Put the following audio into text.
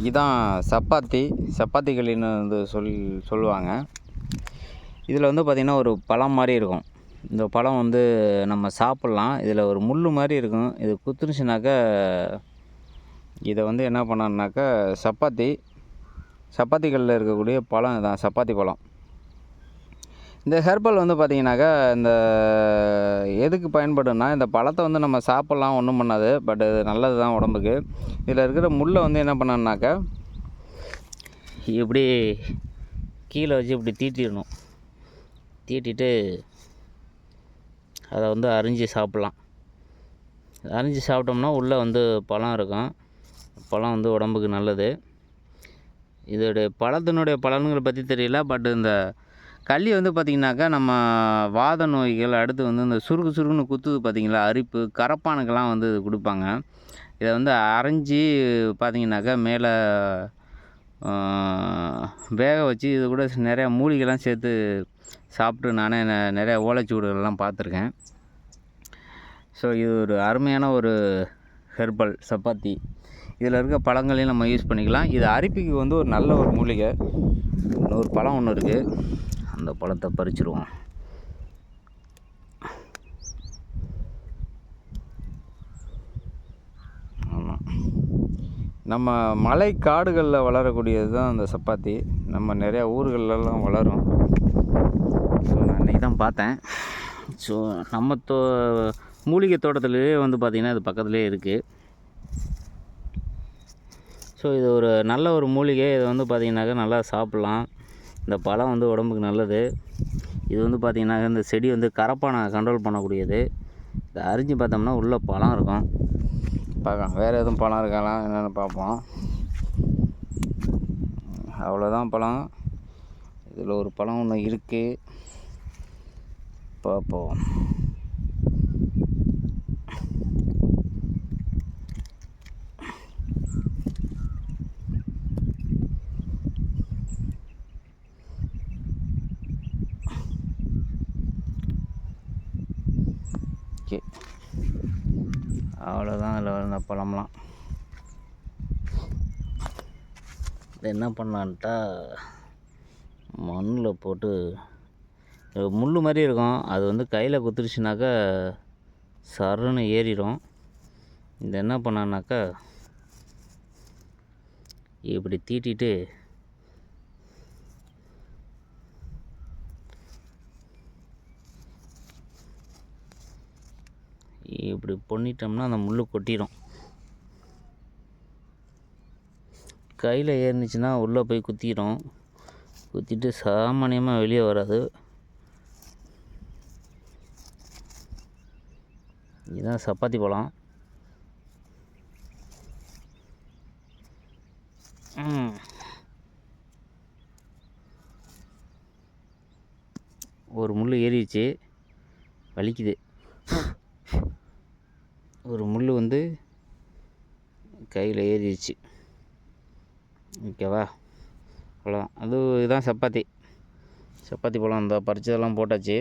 இதுதான் சப்பாத்தி. சப்பாத்தி களின்னு வந்து சொல் சொல்லுவாங்க. இதில் வந்து பார்த்திங்கன்னா ஒரு பழம் மாதிரி இருக்கும். இந்த பழம் வந்து நம்ம சாப்பிட்லாம். இதில் ஒரு முள் மாதிரி இருக்கும். இது குத்துருச்சுனாக்கா இதை வந்து என்ன பண்ணணுன்னாக்கா சப்பாத்தி. சப்பாத்திகளில் இருக்கக்கூடிய பழம் இதான். சப்பாத்தி பழம். இந்த ஹெர்பல் வந்து பார்த்திங்கனாக்கா இந்த எதுக்கு பயன்படும்னா இந்த பழத்தை வந்து நம்ம சாப்பிட்லாம் ஒன்றும் பண்ணாது பட் இது நல்லது தான் உடம்புக்கு. இதில் இருக்கிற முள்ளை வந்து என்ன பண்ணணுன்னாக்கா இப்படி கீழே வச்சு இப்படி தீட்டிடணும். தீட்டிட்டு அதை வந்து அரிஞ்சு சாப்பிட்லாம். அரிஞ்சு சாப்பிட்டோம்னா உள்ளே வந்து பழம் இருக்கும். பழம் வந்து உடம்புக்கு நல்லது. இதோடைய பழத்தினுடைய பலன்களை பற்றி தெரியல பட் இந்த கள்ளி வந்து பார்த்திங்கனாக்கா நம்ம வாத நோய்கள் அடுத்து வந்து இந்த சுருக்கு சுருக்குன்னு குத்துது பார்த்திங்களா அரிப்பு கரப்பானுக்கெல்லாம் வந்து இது கொடுப்பாங்க. இதை வந்து அரைஞ்சி பார்த்திங்கனாக்கா மேலே வேக வச்சு இது கூட நிறையா மூலிகைலாம் சேர்த்து சாப்பிட்டு நானே நிறையா ஓலைச்சூடுகள்லாம் பார்த்துருக்கேன். ஸோ இது ஒரு அருமையான ஒரு ஹெர்பல் சப்பாத்தி. இதில் இருக்க பழங்களையும் நம்ம யூஸ் பண்ணிக்கலாம். இது அரிப்பிக்கு வந்து ஒரு நல்ல ஒரு மூலிகை. ஒரு பழம் ஒன்று இருக்குது அந்த பழத்தை பறிச்சிருவோம். ஆமாம் நம்ம மலை காடுகளில் வளரக்கூடியது தான் அந்த சப்பாத்தி. நம்ம நிறையா ஊர்களெல்லாம் வளரும். ஸோ நான் இன்றைக்கி தான் பார்த்தேன். ஸோ நம்ம தோ மூலிகை தோட்டத்திலேயே வந்து பார்த்திங்கன்னா இது பக்கத்துலேயே இருக்குது ஸோ இது ஒரு நல்ல ஒரு மூலிகை. இதை வந்து பார்த்திங்கனாக்கா நல்லா சாப்பிட்லாம். இந்த பழம் வந்து உடம்புக்கு நல்லது. இது வந்து பார்த்திங்கனாக்கா இந்த செடி வந்து கரப்பானை கண்ட்ரோல் பண்ணக்கூடியது. இதை அரிஞ்சு பார்த்தோம்னா உள்ளே பழம் இருக்கும். பார்க்கலாம். வேறு எதுவும் பழம் இருக்கலாம் என்னென்னு பார்ப்போம். அவ்வளோதான் பழம். இதில் ஒரு பழம் ஒன்று இருக்குது பார்ப்போம். ஓகே. அவ்வளோதான் அதில் வந்த பழம்லாம். இது என்ன பண்ணலான்ட்டா மண்ணில் போட்டு முள் மாதிரி இருக்கும். அது வந்து கையில் குத்துருச்சுனாக்கா சருன்னு ஏறிடும். இது என்ன பண்ணான்னாக்கா இப்படி தீட்டிட்டு இப்படி பண்ணிட்டோம்னா அந்த முள் கொட்டிடும். கையில் ஏறினுச்சுன்னா உள்ளே போய் குத்திடும். குத்திட்டு சாமானியமாக வெளியே வராது. இதுதான் சப்பாத்தி பழம். ஒரு முள் ஏறிடுச்சு. வலிக்குது. ஒரு முள் வந்து கையில் ஏறிடுச்சு. ஓகேவா? அவ்வளோதான். அது இதுதான் சப்பாத்தி. சப்பாத்தி பழம் இந்த பறிச்சதெல்லாம் போட்டாச்சு.